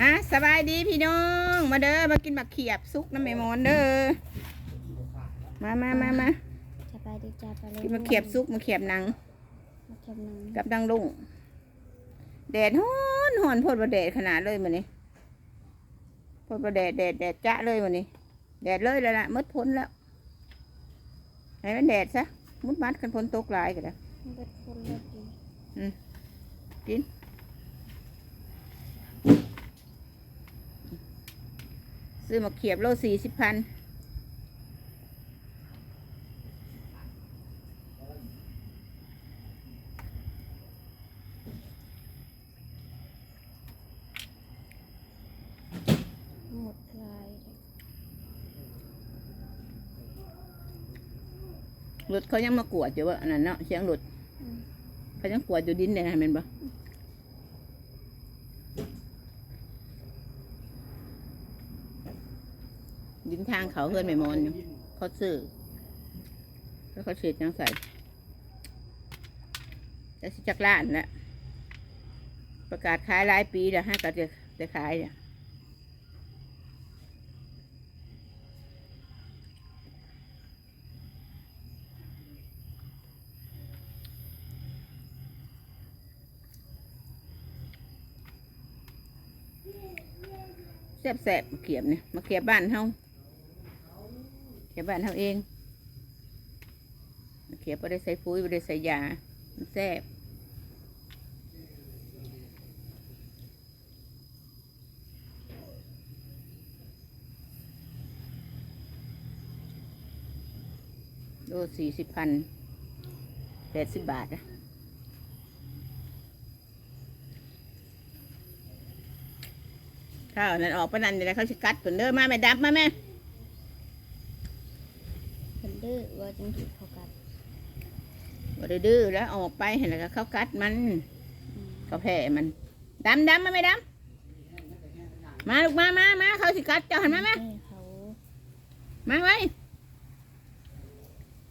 อะสบายดีพี่น้อง มาเด้อมากินบักเขียบซุกน้ำแม่มอนเด้อมามามามาสบายดีจ้าไปเลยกินบักเขียบซุกมาเขียบหนังมาเขียบหนังกับดังลุงแดดฮ้อนฮ้อนโพดประแดดขนาดเลยมันนี้โพดประแดดแดดแดดจ้าเลยมันนี้แดดเลยแล้วล่ะมดพ้นแล้วให้มันแดดซะมุดมัดกันพ้นตกหลายกันแล้วเบิดคนเลิกดีกิน ซื้อมาเขียบโลสี่สิบพันหมดลายรถเขายังมากวดอยู่ว่าอันนั้นเนาะเสียงรถอืมเขายังกวดอยู่ดินเลยนะเห็นปะ ดินทางเขาเพื่อนไม่มอนอยู่เขาซื้อแล้วเขาเฉีดยังใส่แต่สิจักล้านแล้วประกาศขายหลายปีแล้วฮะก็จะจะขายเนี่ยแซ่บแซ่บๆมาเขียบเนี่ยมาเขียบบ้านเฮา ขียบบ้านเฮาเองเขียบไม่ได้ใส่ปุ๋ยไม่ได้ใส่ยามันแซ่บโลสี่สิบพันแปดสิบบาทนะข้าวนั่นออกปนันเดี๋ยวเขาสิกัดผลเด้อมาแม่ดับมาแม่ ดื้อว่าจังถูกเขากัดบ่ได้ดื้อแล้วออกไปเห็นแล้วก็เขากัดมันอืมเขาแผ่มันดำดำมาไม่ดำมาลูกมามามาเขาสิกัดเจ้าหันมามาให้เขามาไว้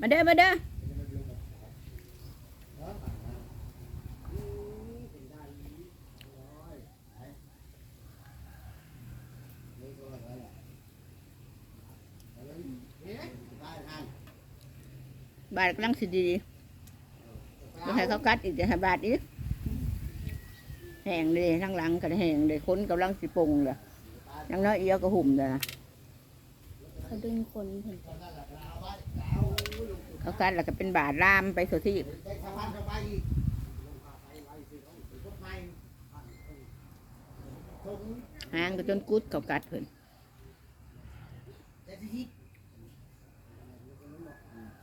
มาเด้อมาเด้อ บาทกำลังสิดีๆจะให้เขากัดอีกจะให้บาทอีกแห้งเลยทั้งหลังกันแห้งเลยคนกำลังสิปรุงเลยยังน้อยเอียวก็หุ่มเลยนะเขาดึงคนเพิ่นเขากัดแล้วก็เป็นบาทลามไปสุดที่หางก็จนกุดเขากัดเพิ่น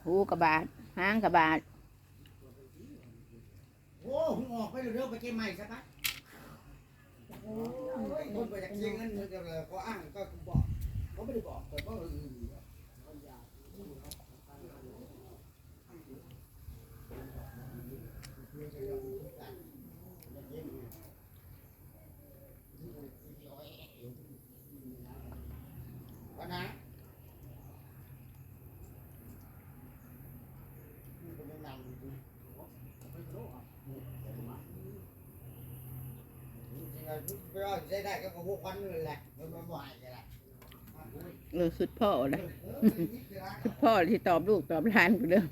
หูกระบาดหางกระบาดโอ้หงออกไปเร็วๆไปเจ๊ใหม่ซะปะโอ้ยคนไปจากเชียงนั้นก็เลยก็อ้างก็บอกเขาไม่ได้บอกแต่ก็เออวันนะ ไปเอาใช้ได้ก็พวกวันนั่นแหละมันมาบ่ายกันละเออคือพ่อเลยคือพ่อที่ตอบลูกตอบหลานกูเด้อ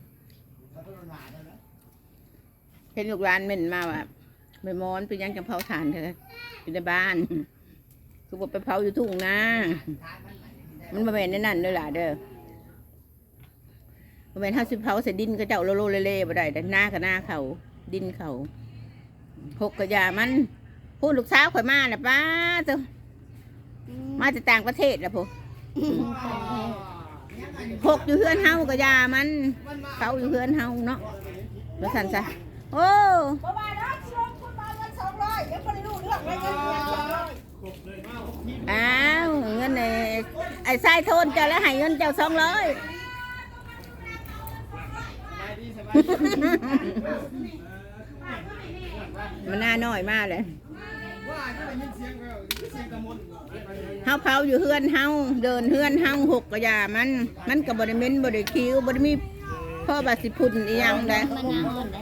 เห็นลูกหลานเม่นมาว่าไม่มอนไปยังจังเผาถ่านเถอะอยู่ในบ้าน คือบอกไปเผาอยู่ทุ่งนามันมาเป็นในนั่นเลยล่ะเด้อมาเป็นห้าสิบเผาใส่ดินก็เจ้าโลโลเล่ๆบ่ได้แต่หน้ากับหน้าเขาดินเขาหกกระยามัน พูดลูกสาวข่อยมาน่ะป้าเจ้ามาจากต่างประเทศแล้วพอหกอยู่เฮือนเฮาก็ยามัน เขาอยู่เฮือนเฮาเนาะแล้วสันซะโอ้บ่ว่าดอกลงคุณมาเงินสองร้อยยังบ่ได้รู้เรื่องเลยเงินเดือนสองร้อยอ้าวเงินไอ้ไอ้ทรายโทนเจ้าแล้วให้เงินเจ้าสองร้อยมันน่าน้อยมากเลยว่าจะได้ยิน เสียงก็เสียงตะมนเฮาเผาอยู่เฮือนเฮาเดินเฮือนเฮาหกก็ยามัน มันก็บ่ได้เหม็นบ่ได้คิ้วบ่ได้มีพ่อบาสิพุ่นอีหยังได้มันน่าอ่อนได้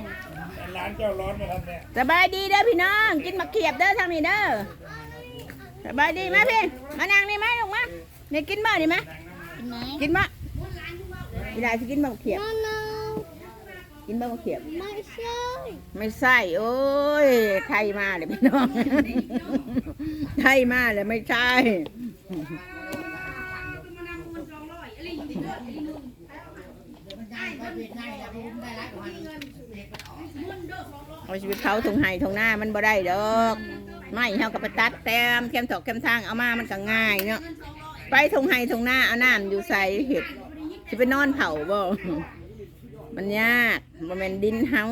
ร้านเจ้าร้อนมาทำเนี่ยสบายดีเด้อพี่น้อง กินมะเขียบเด้อทางนี้เด้อสบายดีไหมพี่มานั่งนี่ไหมลูกมาเนี่ยกินบ่นี่ไหมกินไหมกินบ่เวลาสิกินบ่เขียบ น้าน้ากินบ่เขียบไม่ใช่ไม่ใช่โอ้ยไทยมาเลยพี่น้องไทยมาเลยไม่ใช่มันง่ายไปเป็นง่ายแล้วผมได้รักมันเด็กมันออกเอาชีวิตเขาทงไห้ทงหน้ามันบ่ได้ดอกไม่เฮากับไปตัดแต้มแคมถอกแคมทางเอามามันก็ง่ายเนาะไปทงไห้ทงหน้าเอาน้ำอยู่ใส่เห็ดสิไปนอนเผาบ่ มันยากบ่แม่นดินเฮา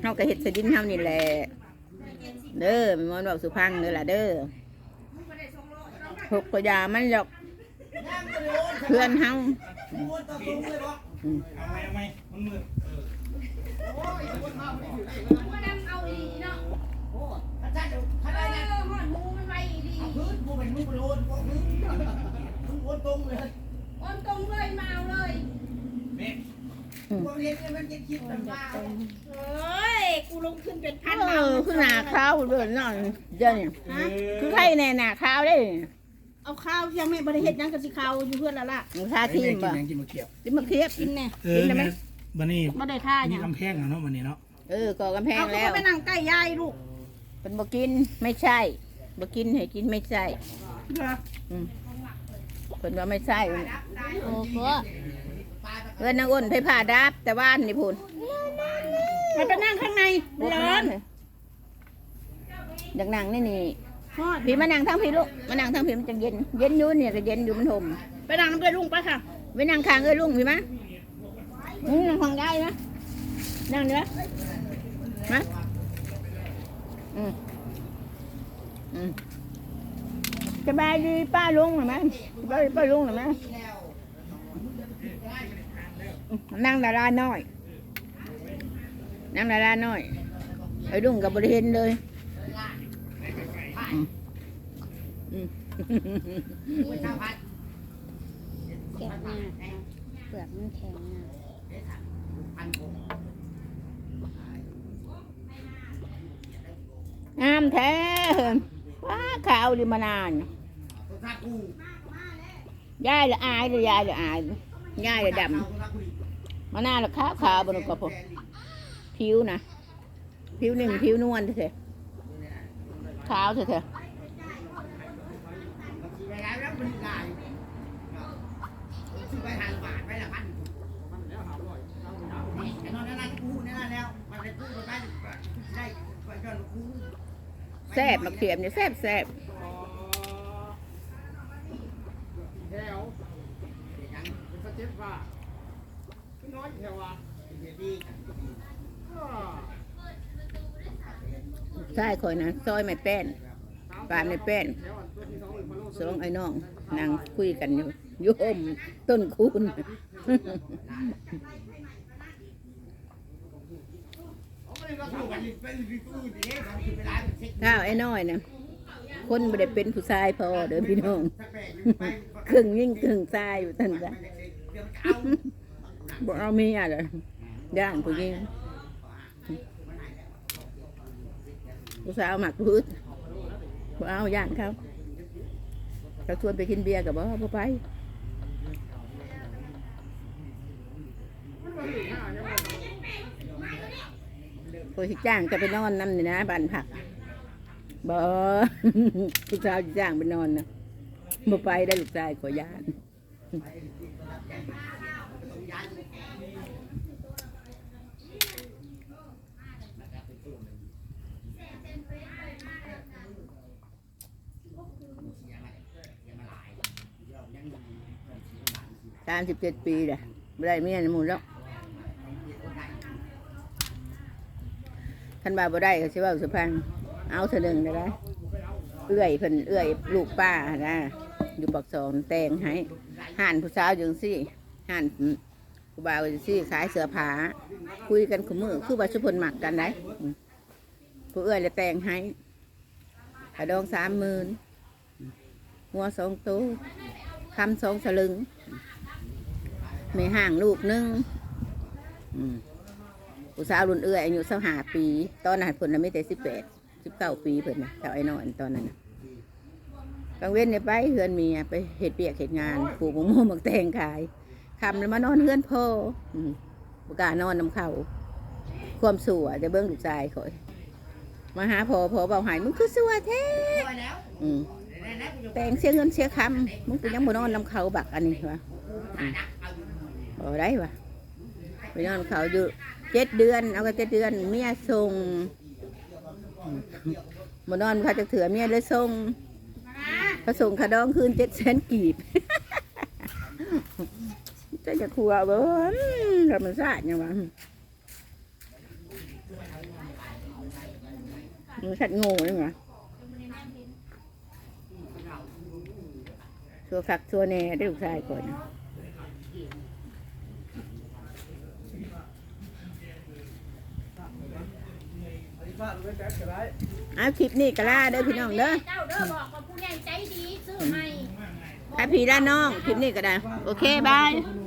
เฮาก็เฮ็ดใส่ดินเฮานี่แหละเด้อแม่นบอกสุพังเด้อล่ะเด้อหกกยามันหรอกเพื่อนเฮาเออหอนมืดโอ้ยม้วนไม่ได้อยู่ไหนโอ้พระเจ้าพระได้นะเอาพื้นมูเป็นมูเป็นโอนพวกพื้นมึงโอนตรงเลยเม็ด พวกเรียนเนี่ย มันจะคิดแบบว่าเฮ้ย กูลงทุนเป็นพันเออคือหน้าขาวเด้อน้อยเจ้านี่คือใครแน่หน้าขาวเด้เอาข้าวยังไม่บริเฮ็ดหยังกับสิข้าวอยู่เพื่อนแล้วล่ะมึงทาทีมบ่กินมาเขียบสิมาเคียบ กินแน่เออแม่วันนี้บ่ได้ท่าหมียังกำแพงอะเนาะวันนี้เนาะเออก่อกำแพงเอาแล้เขาวไปนั่งใกล้ยายลูกเป็นบ่กินไม่ใช่บ่กินให้กินไม่ใช่เหรอเพิ่นว่าไม่ใช่โอ้โห เพิ่นนางอ้นไปผ่าดับ แต่ว่านนี่พุ่นมันไปนั่งข้างในร้อนอยากนั่งนี่นี่ฮอดพี่มานั่งทั้งพี่ลูกมานั่งทั้งพี่มันจังเย็น เย็นอยู่เนี่ยก็เย็นอยู่มันห่มไปนั่งน้ำเกลือลุงไปค่ะไปนั่งข้างเอ้ยลุงพี่มามึงนั่งข้างได้นะนั่งเด้อมาอืมอืมสบายดีป้าลุงหรือไหมสบายดีป้าลุงหรือไหม นั่งดาราน้อย นั่งดาราน้อย ไอ้ลุงกับบริเห็นเลยอืมอืมไม่ทราบหน้าเปลือกมันแข็งอะงามแท้ว้าขาวดิมานานยายละอายเลยยายละอายยายละดำ มานานละขาวขาวบนกระพผิวนะผิวหนึ่งผิวนวลเถอะขาวเถอะแล้วแล้วมันกายซื้อไปห้าบาทไปละพันไอ้นอนนั่นนั่นกูนั่นแซบมาเขียมเนี่ยแซ่บแซ่บแล้วยังเป็นสเต็ปว่า น้อยแค่ว่าดีใช่คอยนะซอยไม่แป้นปานไม่แป้นสองไอ้น้องนั่งคุยกันอยู่โยมต้นคูณข้าวไอ้น้อยนะคนไม่ได้เป็นผู้ชายพอเด้อพี่น้องครึ่งยิ่งครึ่งชายอยู่ท่านจ้ะ บอกเอาเมียเลยย่านผู้หญิงผู้สาวหมักพืชบอกเอาย่านเขาเขาชวนไปกินเบียร์กับบ่บ่ไปพอสิจ้างจะไปนอนน้ำนี่นะบ้านผักบ่ผู้ชายสิจ้างไปนอนนะบ่ไปได้ลูกชายขอยาน สามสิบเจ็ดปีเลยไม่ได้เมียในมู่แล้วท่านบาบ่ได้ก็สิเว่าสุพังเอาเถอหนึ่งได้ไหมเอื้อยเพิ่นเอื้อยลูกป้านะอยู่ปักสองแตงให้ห่านผู้สาวจังซี่ห่านผู้บ่าวจังซี่ขายเสื้อผ้าคุยกันขมือคือว่าชุพนหมักกันได้ผู้เอื้อยเลยแตงให้กระดองสามหมื่นหัวสองตัวคำสองสลึง ไม่ห่างลูกหนึงอืมผู้สาวรุ่นเอื้อยอายุสักหาปี ตอนนั้นเพิ่นน่ะไม่แต่สิบแปดสิบเก้าปีเพิ่นนะเจ้าไอ้นอยตอนนั้นน่ะลางเว้นเนี่ยไปเฮือนเมียไปเห็ดเปียกเห็ดงานปลูกมะม่วงมักแตงขายคำแล้วมานอนเฮือนพ่ออืมบกล้านอนน้ำเขาความสัวจะเบิ้งลูกชายข่อยมาหาพอพอเบาหายมึงคือสัวแท้แล้วอืมแล้วกูจะแตงเสียเงินเสียคำมึงไปยังบ่นอนน้ำเขาบักอันนี้วะ ถ่ายนักเอาอยู่โอ้ได้ปะไปนอนเขาอยู่เจ็ดเดือน เอาก็เจ็ดเดือนเมียส่งมานอนเขาจะเถื่อเมียเลยส่งเขาส่งขดองคืนเจ็ดแสนกีบจะจะครัวเบิ้ลธรรมชาติยังวะมันชัดโง่เลยวะชัวคักชัวแน่ได้ลูกชายก่อน เอาคลิปนี้ก็ล่าเด้อพี่น้องเด้อเจ้าเด้อบอกว่าผู้ใหญ่ใจดีซื้อให้ถ้าพี่ด้านน้อง คลิปนี้ก็ได้ โอเค บายบ